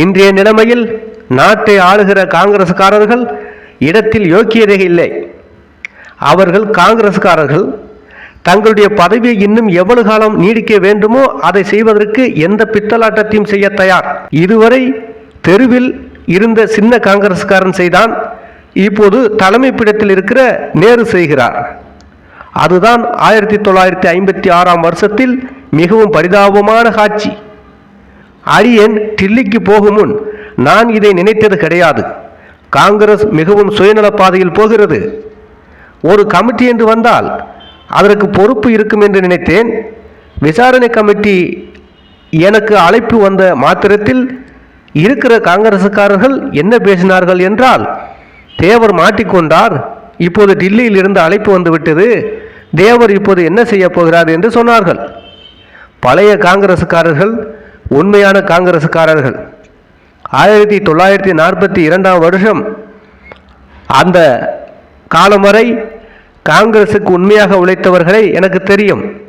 இன்றைய நிலைமையில் நாட்டை ஆளுகிற காங்கிரஸ்காரர்கள் இடத்தில் யோக்கியதை இல்லை. அவர்கள் காங்கிரஸ்காரர்கள் தங்களுடைய பதவியை இன்னும் எவ்வளவு காலம் நீடிக்க வேண்டுமோ அதை செய்வதற்கு எந்த பித்தலாட்டத்தையும் செய்ய தயார். இதுவரை தெருவில் இருந்த சின்ன காங்கிரஸ்காரன் செய்தான் இப்போது தலைமை பிடத்தில் இருக்கிற நேரு செய்கிறார். அதுதான் ஆயிரத்தி தொள்ளாயிரத்தி ஐம்பத்தி ஆறாம் வருஷத்தில் மிகவும் பரிதாபமான காட்சி. அரியன் டில்லிக்கு போகும் முன் நான் இதை நினைத்தது கிடையாது. காங்கிரஸ் மிகவும் சுயநல பாதையில் போகிறது. ஒரு கமிட்டி என்று வந்தால் அதற்கு பொறுப்பு இருக்கும் என்று நினைத்தேன். விசாரணை கமிட்டி எனக்கு அழைப்பு வந்த மாத்திரத்தில் இருக்கிற காங்கிரசுக்காரர்கள் என்ன பேசினார்கள் என்றால் தேவர் மாட்டிக்கொண்டார் இப்போது டில்லியில் இருந்து அழைப்பு வந்துவிட்டது தேவர் இப்போது என்ன செய்ய போகிறார் என்று சொன்னார்கள். பழைய காங்கிரசுக்காரர்கள் உண்மையான காங்கிரசுக்காரர்கள். ஆயிரத்தி தொள்ளாயிரத்தி நாற்பத்தி இரண்டாம் வருஷம் அந்த காலம் வரை காங்கிரசுக்கு உண்மையாக உழைத்தவர்களை எனக்கு தெரியும்.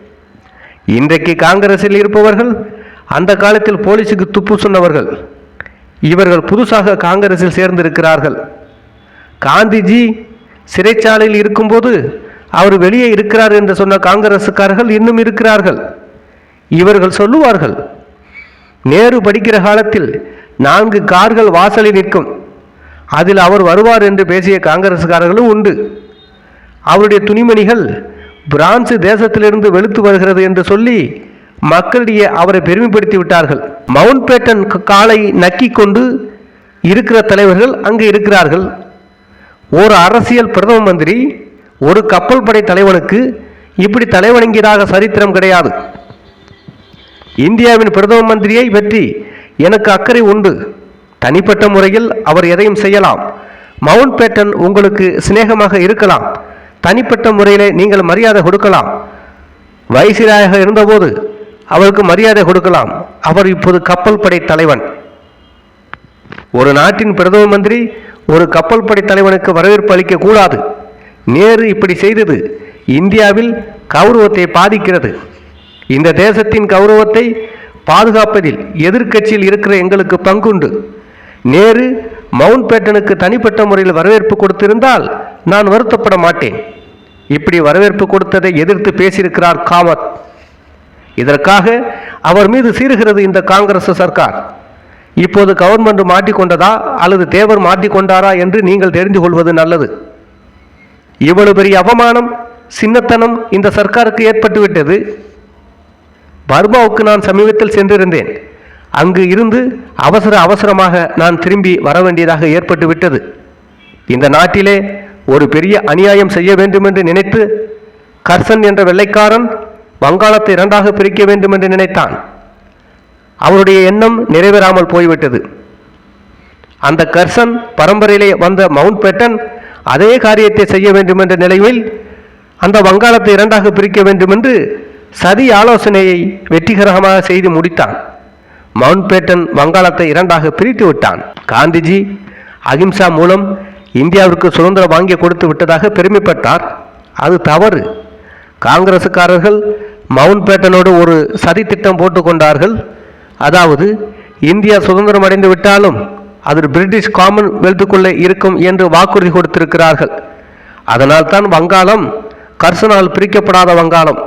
இன்றைக்கு காங்கிரஸில் இருப்பவர்கள் அந்த காலத்தில் போலீஸுக்கு துப்பு சொன்னவர்கள். இவர்கள் புதுசாக காங்கிரஸில் சேர்ந்திருக்கிறார்கள். காந்திஜி சிறைச்சாலையில் இருக்கும்போது அவர் வெளியே இருக்கிறார் என்று சொன்ன காங்கிரசுக்காரர்கள் இன்னும் இருக்கிறார்கள். இவர்கள் சொல்லுவார்கள் நேரு படிக்கிற காலத்தில் நான்கு கார்கள் வாசலில் நிற்கும். அதில் அவர் வருவார் என்று பேசிய காங்கிரஸ்காரர்களும் உண்டு. அவருடைய துணிமணிகள் பிரான்சு தேசத்திலிருந்து வெளுத்து வருகிறது என்று சொல்லி மக்களிடையே அவரை பெருமைப்படுத்தி விட்டார்கள். மவுண்ட் பேட்டன் காலை நக்கி கொண்டு இருக்கிற தலைவர்கள் அங்கு இருக்கிறார்கள். ஒரு அரசியல் பிரதம மந்திரி ஒரு கப்பல் படை தலைவனுக்கு இப்படி தலைவணங்கியதாக சரித்திரம் கிடையாது. இந்தியாவின் பிரதம மந்திரியை பற்றி எனக்கு அக்கறை உண்டு. தனிப்பட்ட முறையில் அவர் எதையும் செய்யலாம். மவுண்ட் பேட்டன் உங்களுக்கு சிநேகமாக இருக்கலாம். தனிப்பட்ட முறையிலே நீங்கள் மரியாதை கொடுக்கலாம். வைசிராயாக இருந்தபோது அவருக்கு மரியாதை கொடுக்கலாம். அவர் இப்போது கப்பல் படை தலைவன். ஒரு நாட்டின் பிரதம மந்திரி ஒரு கப்பல் படை தலைவனுக்கு வரவேற்பு அளிக்க கூடாது நேரு இப்படி செய்தது இந்தியாவில் கௌரவத்தை பாதிக்கிறது. இந்த தேசத்தின் கௌரவத்தை பாதுகாப்பதில் எதிர்க்கட்சியில் இருக்கிற எங்களுக்கு பங்குண்டு. நேரு மவுண்ட் பேட்டனுக்கு தனிப்பட்ட முறையில் வரவேற்பு கொடுத்திருந்தால் நான் வருத்தப்பட மாட்டேன். இப்படி வரவேற்பு கொடுத்ததை எதிர்த்து பேசியிருக்கிறார் காமத். இதற்காக அவர் மீது சீறுகிறது இந்த காங்கிரஸ் சர்க்கார். இப்போது கவர்மெண்ட் மாட்டிக்கொண்டதா அல்லது தேவர் மாட்டிக்கொண்டாரா என்று நீங்கள் தெரிந்து கொள்வது நல்லது. இவ்வளவு பெரிய அவமானம் சின்னத்தனம் இந்த சர்க்காருக்கு ஏற்பட்டுவிட்டது. பர்மாவுக்கு நான் சமீபத்தில் சென்றிருந்தேன். அங்கு இருந்து அவசர அவசரமாக நான் திரும்பி வர வேண்டியதாக ஏற்பட்டு விட்டது. இந்த நாட்டிலே ஒரு பெரிய அநியாயம் செய்ய வேண்டும் என்று நினைத்து கர்சன் என்ற வெள்ளைக்காரன் வங்காளத்தை இரண்டாக பிரிக்க வேண்டும் என்று நினைத்தான். அவருடைய எண்ணம் நிறைவேறாமல் போய்விட்டது. அந்த கர்சன் பரம்பரையிலே வந்த மவுண்ட் பேட்டன் அதே காரியத்தை செய்ய வேண்டும் என்ற நிலையில் அந்த வங்காளத்தை இரண்டாக பிரிக்க வேண்டும் என்று சதி ஆலோசனையை வெற்றிகரமாக செய்து முடித்தான். மவுண்ட் பேட்டன் வங்காளத்தை இரண்டாக பிரித்து விட்டான். காந்திஜி அகிம்சா மூலம் இந்தியாவிற்கு சுதந்திரம் வாங்கி கொடுத்து விட்டதாக பெருமைப்பட்டார். அது தவறு. காங்கிரசுக்காரர்கள் மவுண்ட் பேட்டனோடு ஒரு சதி திட்டம் போட்டுக்கொண்டார்கள் அதாவது இந்தியா சுதந்திரம் அடைந்து விட்டாலும் அது பிரிட்டிஷ் காமன்வெல்த்துக்குள்ளே இருக்கும் என்று வாக்குறுதி கொடுத்திருக்கிறார்கள். அதனால் தான் வங்காளம் கர்சனால் பிரிக்கப்படாத வங்காளம்.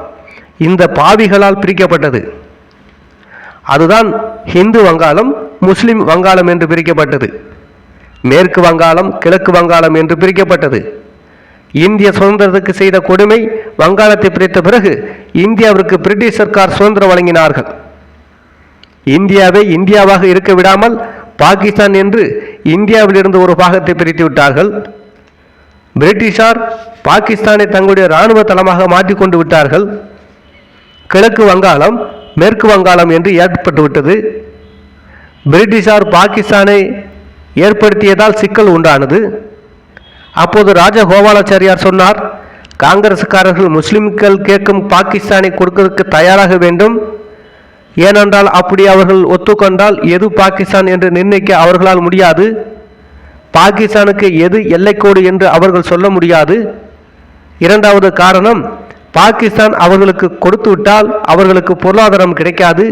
இந்த பாவிகளால் பிரிக்கப்பட்டது. அதுதான் ஹிந்து வங்காளம் முஸ்லிம் வங்காளம் என்று பிரிக்கப்பட்டது. மேற்கு வங்காளம் கிழக்கு வங்காளம் என்று பிரிக்கப்பட்டது. இந்திய சுதந்திரத்துக்கு செய்த கொடுமை வங்காளத்தை பிரித்த பிறகு இந்தியாவிற்கு பிரிட்டிஷ் சர்க்கார் சுதந்திரம் வழங்கினார்கள். இந்தியாவை இந்தியாவாக இருக்க விடாமல் பாகிஸ்தான் என்று இந்தியாவிலிருந்து ஒரு பாகத்தை பிரித்து விட்டார்கள். பிரிட்டிஷார் பாகிஸ்தானை தங்களுடைய இராணுவ தளமாக மாற்றிக்கொண்டு விட்டார்கள். கிழக்கு வங்காளம் மேற்கு வங்காளம் என்று ஏற்பட்டுவிட்டது. பிரிட்டிஷார் பாகிஸ்தானை ஏற்படுத்தியதால் சிக்கல் உண்டானது. அப்போது ராஜகோபாலாச்சாரியார் சொன்னார் காங்கிரசுக்காரர்கள் முஸ்லிம்கள் கேட்கும் பாகிஸ்தானை கொடுக்கறதுக்கு தயாராக வேண்டும். ஏனென்றால் அப்படி அவர்கள் ஒத்துக்கொண்டால் எது பாகிஸ்தான் என்று நிர்ணயிக்க அவர்களால் முடியாது. பாகிஸ்தானுக்கு எது எல்லைக்கோடு என்று அவர்கள் சொல்ல முடியாது. இரண்டாவது காரணம் பாகிஸ்தான் அவர்களுக்கு கொடுத்து விட்டால் அவர்களுக்கு பொருளாதாரம் கிடைக்காது.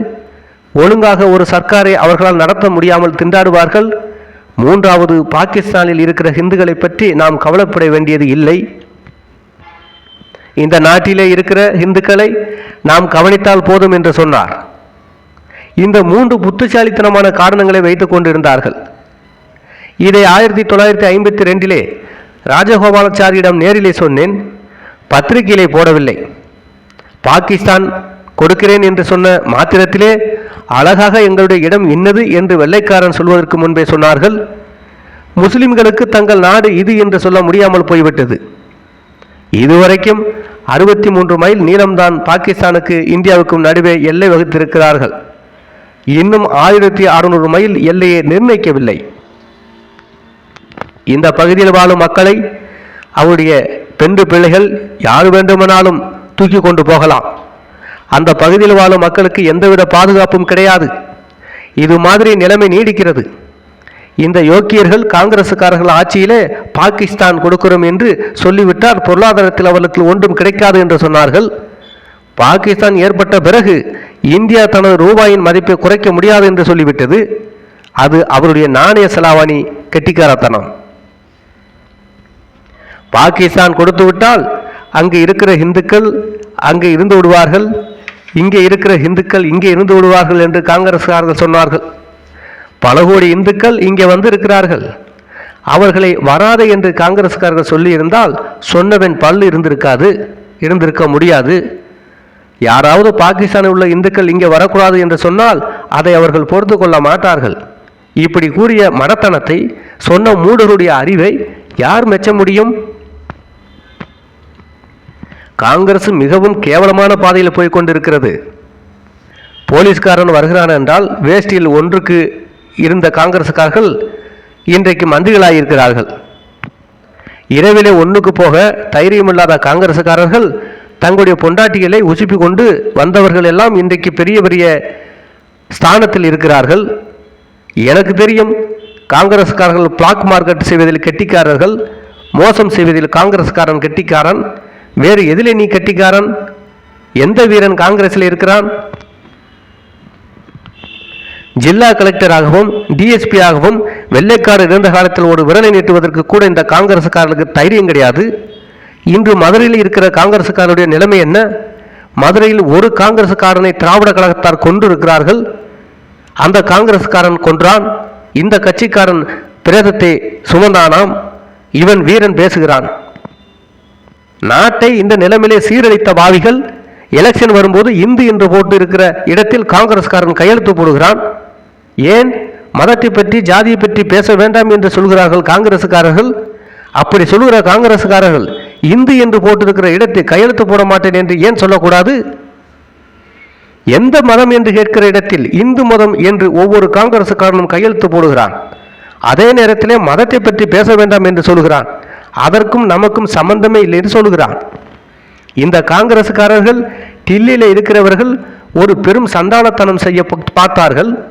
ஒழுங்காக ஒரு சர்க்காரை அவர்களால் நடத்த முடியாமல் திண்டாடுவார்கள். மூன்றாவது பாகிஸ்தானில் இருக்கிற ஹிந்துக்களை பற்றி நாம் கவலைப்பட வேண்டியது இல்லை. இந்த நாட்டிலே இருக்கிற ஹிந்துக்களை நாம் கவனித்தால் போதும் என்று சொன்னார். இந்த மூன்று புத்திசாலித்தனமான காரணங்களை வைத்துக் கொண்டிருந்தார்கள். இதை ஆயிரத்தி தொள்ளாயிரத்தி ஐம்பத்தி ரெண்டிலே ராஜகோபாலாச்சாரியிடம் நேரிலே சொன்னேன். பத்திரிகையிலே போடவில்லை. பாகிஸ்தான் கொடுக்கிறேன் என்று சொன்ன மாத்திரத்திலே அழகாக எங்களுடைய இடம் இன்னது என்று வெள்ளைக்காரன் சொல்வதற்கு முன்பே சொன்னார்கள். முஸ்லிம்களுக்கு தங்கள் நாடு இது என்று சொல்ல முடியாமல் போய்விட்டது. இதுவரைக்கும் அறுபத்தி மூன்று மைல் நீளம்தான் பாகிஸ்தானுக்கு இந்தியாவுக்கும் நடுவே எல்லை வகுத்திருக்கிறார்கள். இன்னும் ஆயிரத்தி அறுநூறு மைல் எல்லையை நிர்ணயிக்கவில்லை. இந்த பகுதியில் வாழும் மக்களை அவருடைய பெண்டு பிள்ளைகள் யார் வேண்டுமானாலும் தூக்கி கொண்டு போகலாம். அந்த பகுதியில் வாழும் மக்களுக்கு எந்தவித பாதுகாப்பும் கிடையாது. இது மாதிரி நிலைமை நீடிக்கிறது. இந்த யோக்கியர்கள் காங்கிரசுக்காரர்கள் ஆட்சியிலே பாகிஸ்தான் கொடுக்கிறோம் என்று சொல்லிவிட்டார். பொருளாதாரத்தில் அவர்களுக்கு ஒன்றும் கிடைக்காது என்று சொன்னார்கள். பாகிஸ்தான் ஏற்பட்ட பிறகு இந்தியா தனது ரூபாயின் மதிப்பை குறைக்க முடியாது என்று சொல்லிவிட்டது. அது அவருடைய நாணய செலாவணி கெட்டிக்காரத்தனம். பாகிஸ்தான் கொடுத்து விட்டால் அங்கு இருக்கிற இந்துக்கள் அங்கே இருந்து விடுவார்கள். இங்கே இருக்கிற இந்துக்கள் இங்கே இருந்து விடுவார்கள் என்று காங்கிரஸ்காரர்கள் சொன்னார்கள். பல கோடி இந்துக்கள் இங்கே வந்து இருக்கிறார்கள் அவர்களை வராது என்று காங்கிரஸ்காரர்கள் சொல்லியிருந்தால் சொன்னவன் பல் இருந்திருக்காது இருந்திருக்க முடியாது. யாராவது பாகிஸ்தானில் உள்ள இந்துக்கள் இங்கே வரக்கூடாது என்று சொன்னால் அதை அவர்கள் பொறுத்து கொள்ள மாட்டார்கள். இப்படி கூறிய மடத்தனத்தை சொன்ன மூடருடைய அறிவை யார் மெச்ச முடியும்? காங்கிரஸ் மிகவும் கேவலமான பாதையில் போய் கொண்டிருக்கிறது. போலீஸ்காரன் வருகிறான் என்றால் வேஷ்டியில் ஒன்றுக்கு இருந்த காங்கிரசுக்காரர்கள் இன்றைக்கு மந்திரிகளாயிருக்கிறார்கள் இரவிலே ஒன்றுக்கு போக தைரியமில்லாத காங்கிரசுக்காரர்கள் தங்களுடைய பொண்டாட்டிகளை உசுப்பி கொண்டு வந்தவர்கள் எல்லாம் இன்றைக்கு பெரிய பெரிய ஸ்தானத்தில் இருக்கிறார்கள். எனக்கு தெரியும் காங்கிரஸ்காரர்கள் பிளாக் மார்க்கெட் செய்வதில் கெட்டிக்காரர்கள் மோசம் செய்வதில் காங்கிரஸ்காரன் கெட்டிக்காரன் வேறு எதிலே நீ கட்டிக்காரன்? எந்த வீரன் காங்கிரஸில் இருக்கிறான்? ஜில்லா கலெக்டராகவும் டிஎஸ்பியாகவும் வெள்ளைக்காரர் இருந்த காலத்தில் ஒரு விரலை நீட்டுவதற்கு கூட இந்த காங்கிரசுக்காரர்களுக்கு தைரியம் கிடையாது. இன்று மதுரையில் இருக்கிற காங்கிரசுக்காரருடைய நிலைமை என்ன? மதுரையில் ஒரு காங்கிரசுக்காரனை திராவிட கழகத்தார் கொண்டு இருக்கிறார்கள் அந்த காங்கிரஸ்காரன் கொன்றான். இந்த கட்சிக்காரன் பிரேதத்தை சுமந்தானாம். இவன் வீரன் பேசுகிறான். நாட்டை இந்த நிலைமையிலே சீரழித்த பாவிகள் எலெக்ஷன் வரும்போது இந்து என்று போட்டு இருக்கிற இடத்தில் காங்கிரஸ்காரன் கையெழுத்து போடுகிறான். ஏன்? மதத்தை பற்றி ஜாதியை பற்றி பேச வேண்டாம் என்று சொல்கிறார்கள் காங்கிரசுக்காரர்கள் அப்படி சொல்கிற காங்கிரசுக்காரர்கள் இந்து என்று போட்டிருக்கிற இடத்தை கையெழுத்து போட மாட்டேன் என்று ஏன் சொல்லக்கூடாது? எந்த மதம் என்று கேட்கிற இடத்தில் இந்து மதம் என்று ஒவ்வொரு காங்கிரசுக்காரனும் கையெழுத்து போடுகிறான். அதே நேரத்திலே மதத்தை பற்றி பேச வேண்டாம் என்று சொல்கிறான். அதற்கும் நமக்கும் சம்பந்தமே இல்லை என்று சொல்கிறான் இந்த காங்கிரசுக்காரர்கள் டில்லியில் இருக்கிறவர்கள் ஒரு பெரும் சந்தானத்தனம் செய்ய ப- பார்த்தார்கள்.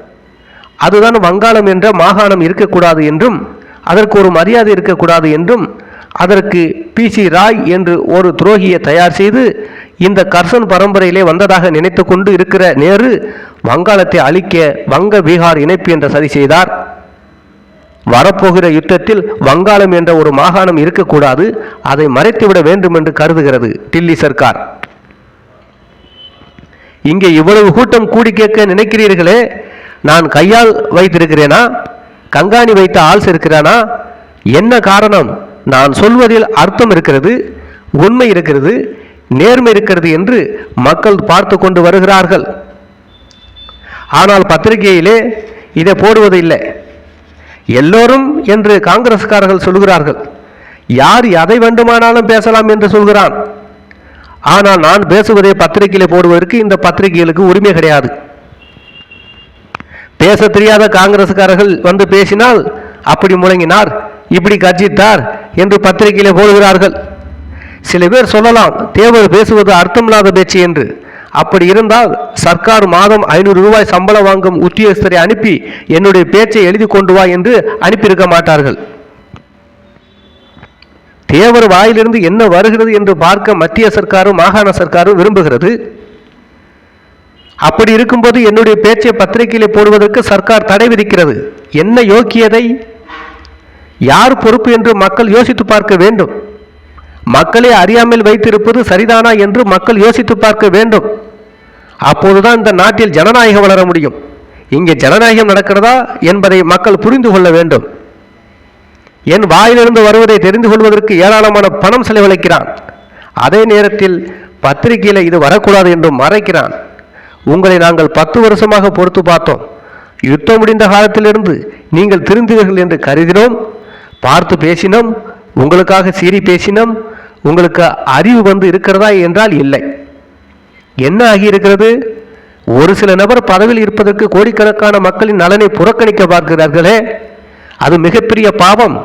அதுதான் வங்காளம் என்ற மாகாணம் இருக்கக்கூடாது என்றும் அதற்கு ஒரு மரியாதை இருக்கக்கூடாது என்றும் அதற்கு பி. சி. ராய் என்று ஒரு துரோகியை தயார் செய்து இந்த கர்சன் பரம்பரையிலே வந்ததாக நினைத்து கொண்டு இருக்கிற நேரு வங்காளத்தை அழிக்க வங்க பீகார் இணைப்பு என்ற சதி செய்தார். வரப்போகிற யுத்தத்தில் வங்காளம் என்ற ஒரு மாகாணம் இருக்கக்கூடாது அதை மறைத்துவிட வேண்டும் என்று கருதுகிறது டில்லி சர்க்கார். இங்கே இவ்வளவு கூட்டம் கூடி கேட்க நினைக்கிறீர்களே நான் கையால் வைத்திருக்கிறேனா? கங்காணி வைத்த ஆள்ஸ் இருக்கிறானா என்ன காரணம்? நான் சொல்வதில் அர்த்தம் இருக்கிறது உண்மை இருக்கிறது நேர்மை இருக்கிறது என்று மக்கள் பார்த்து கொண்டு வருகிறார்கள். ஆனால் பத்திரிகையிலே இதை போடுவது இல்லை எல்லோரும் என்று காங்கிரஸ்காரர்கள் சொல்கிறார்கள் யார் எதை வேண்டுமானாலும் பேசலாம் என்று சொல்கிறான். ஆனால் நான் பேசுவதை பத்திரிகையில் போடுவதற்கு இந்த பத்திரிகைகளுக்கு உரிமை கிடையாது. பேச தெரியாத காங்கிரஸ்காரர்கள் வந்து பேசினால் அப்படி முழங்கினார் இப்படி கர்ஜித்தார் என்று பத்திரிகையில் போடுகிறார்கள். சில பேர் சொல்லலாம் தேவர் பேசுவது அர்த்தமில்லாத பேச்சு என்று. அப்படி இருந்தால் சர்க்கார் மாதம் ஐநூறு ரூபாய் சம்பளம் வாங்கும் உத்தியோகஸ்தரை அனுப்பி என்னுடைய பேச்சை எழுதி கொண்டு வா என்று அனுப்பியிருக்க மாட்டார்கள். தேவர் வாயிலிருந்து என்ன வருகிறது என்று பார்க்க மத்திய சர்க்காரும் மாகாண சர்க்காரும் விரும்புகிறது. அப்படி இருக்கும்போது என்னுடைய பேச்சை பத்திரிகையிலே போடுவதற்கு சர்க்கார் தடை விதிக்கிறது. என்ன யோக்கியதை? யார் பொறுப்பு என்று மக்கள் யோசித்து பார்க்க வேண்டும். மக்களை அறியாமல் வைத்திருப்பது சரிதானா என்று மக்கள் யோசித்து பார்க்க வேண்டும். அப்போதுதான் இந்த நாட்டில் ஜனநாயகம் வளர முடியும். இங்கே ஜனநாயகம் நடக்கிறதா என்பதை மக்கள் புரிந்து கொள்ள வேண்டும். என் வாயிலிருந்து வருவதை தெரிந்து கொள்வதற்கு ஏராளமான பணம் செலவழிக்கிறான். அதே நேரத்தில் பத்திரிகையில் இது வரக்கூடாது என்று மறைக்கிறான். உங்களை நாங்கள் பத்து வருஷமாக பொறுத்து பார்த்தோம். யுத்தம் முடிந்த காலத்திலிருந்து நீங்கள் திருந்துவீர்கள் என்று கருதினோம். பார்த்து பேசினோம். உங்களுக்காக சீறி பேசினோம். உங்களுக்கு அறிவு வந்து இருக்கிறதா என்றால் இல்லை. என்ன ஆகியிருக்கிறது ஒரு சில நபர் பதவியில் இருப்பதற்கு கோடிக்கணக்கான மக்களின் நலனை புறக்கணிக்க பார்க்கிறார்களே. அது மிகப்பெரிய பாவம்.